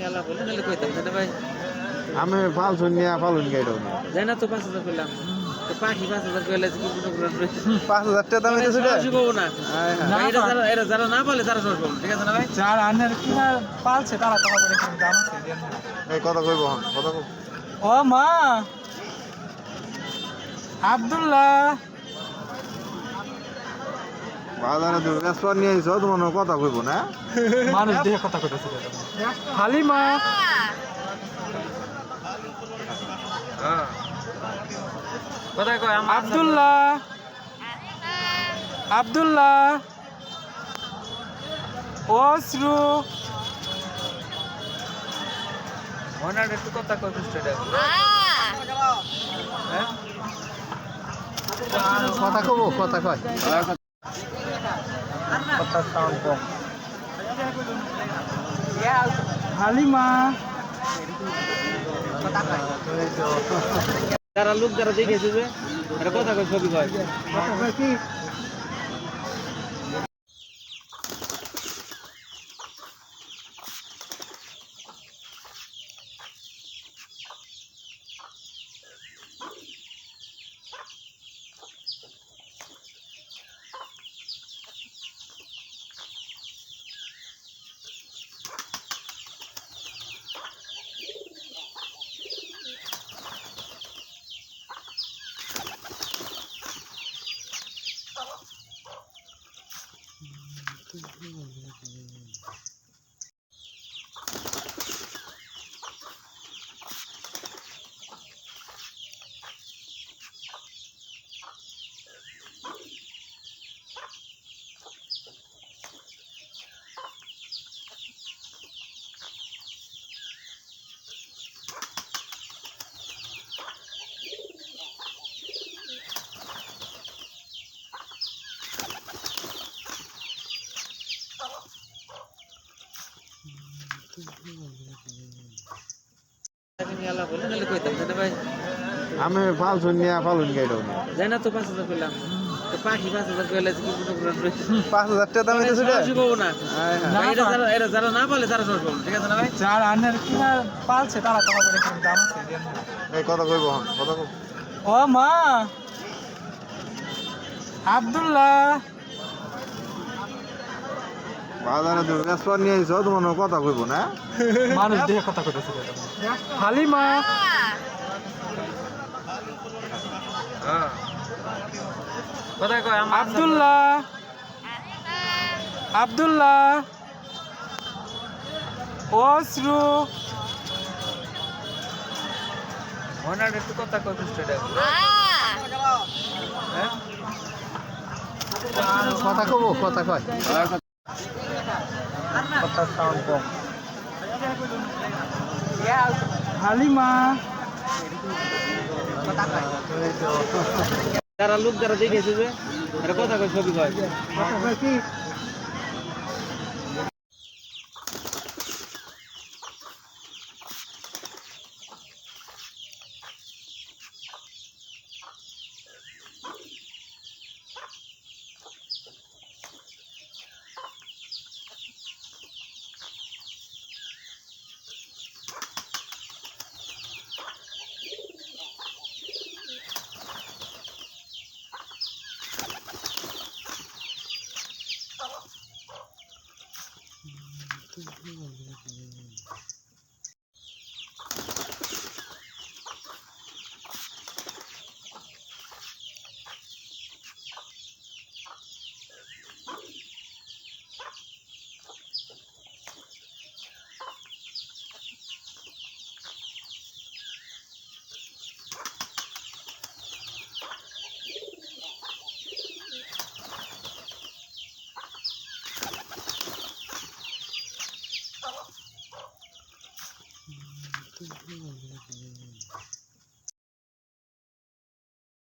গেলা বলে নাহলে কইতাম না ভাই। আমি ফালুন যাই না তো পাঁচ হাজার করলাম তো পাখি পাঁচ হাজার করলে কি কোনো প্রবলেম পাঁচ হাজার টাকা দাম এটা সেটা সরাসরি না। এটা যারা এরা যারা না বলে তারা সরাসরি ঠিক আছে না ভাই? যার আনের কিনা পালছে তারা তো হবে এখানে দাম আছে এই কথা কইব কথা কইব। ও মা! আব্দুল্লাহ! বাজারে তুমি ব্যস্ত নিয়ে আইছো তোমার কথা কইব না? মানুষ দেখে কথা কইতেছে হালিমা আব্দুল্লাহ। আব্দুল্লাহ। অশ্রু। ওনার একটু কথা হ্যাঁ? কথা কইব কথা কয়। সাউন্ড কম হালিমা। যারা লোক যারা দেখেছে যে কথা কয় ছবি কয়। আমি ফালছুন নিয়ে ফালুন গাইডাও যাই না। তো পাঁচ হাজার করলাম তো পাখি পাঁচ হাজার করলে কি কোনো প্রবলেম পাঁচ হাজার টাকা দাম এটা সেটা সরাসরি পাবো না। হ্যাঁ, হ্যাঁ। ভাই, এটা যারা এরা যারা না বলে তারা সরাসরি ঠিক আছে না ভাই? যার আনের কিনা পালছে তারা তো হবে দাম আছে এই কথা কইব কথা কইব। ও মা! আব্দুল্লাহ! বাজারে তুমি ব্যস্ত নিয়ে আইছো তোমার কথা কইব না? মানুষ দেখে কথা কইতেছে কয়? আমার আব্দুল্লাহ! আব্দুল্লাহ! অশ্রু! ওনার একটু কথা কয় বুঝতে কথা কইব কথা কয়। কথা সাউন্ড কম হালিমা। যারা লোক যারা দেখেছে যে কথা কয় ছবি কয় কি? 这个这个我觉得